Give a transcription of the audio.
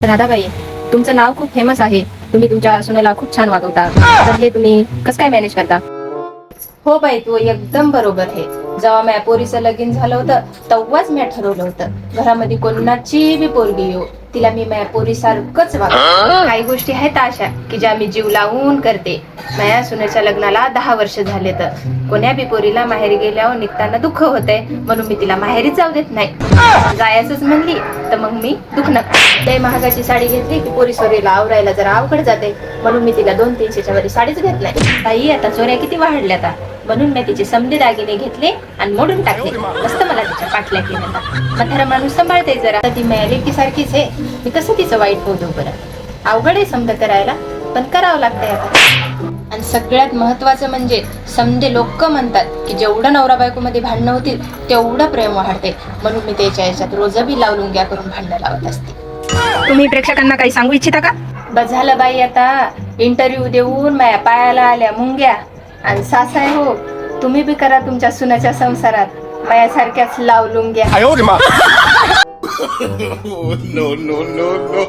राधाबाई तुमचं नाव खूप फेमस आहे. तुम्ही तुमच्या सुनेला खूप छान वागवता. तर हे तुम्ही कसं काय मॅनेज करता? हो बाई तू एकदम बरोबर आहे. जेव्हा माझ्या पोरीचं लगीन झालं होतं तेव्हाच मी ठरवलं होतं घरामध्ये कोणाची बी पोरगी येऊ तिला मी माझ्या पोरीसारखंच वागवते. काही गोष्टी आहेत अशा की ज्या मी जीव लावून करते. माझ्या सुनेच्या लग्नाला दहा वर्ष झाले तर. कोण्या बी पोरीला माहेरी गेल्यावर निघताना दुःख होतंय म्हणून मी तिला माहेरी जाऊ देत नाही. जायचंच म्हणली तर मग मी दुखणं. ते महागाची साडी घेतली की पोरी सोरीला आवरायला जरा अवघड जाते म्हणून मी तिला दोन तीनशेच्या वरी साडीच घेत नाही ताई आता चोऱ्या किती वाढल्या आता? म्हणून मी तिचे समधे दागिने घेतले आणि मोडून टाकले. मस्त मला तिच्या पाटल्या केल्या. म्हातारा माणूस सांभाळते जरा. ती की सारखीच आहे. मी कसं तिचं वाईट बोलू बरं? अवघड आहे समजा करायला पण करावं लागतंय आता. आणि सगळ्यात महत्वाचं म्हणजे समजे लोक म्हणतात की जेवढं नवरा बायको मध्ये भांडणं होतील तेवढं प्रेम वाढते. म्हणून मी त्याच्या याच्यात रोजबी लावून घ्या करून भांडणं लावत असते. तुम्ही प्रेक्षकांना काही सांगू इच्छिता का? बस झालं बाई आता. इंटरव्ह्यू देऊन माझ्या पायाला आल्या मुंग्या. आणि सासाय हो तुम्ही बी करा तुमच्या सुनाच्या संसारात. मायासारख्याच लावलून घ्या नो नो नो नो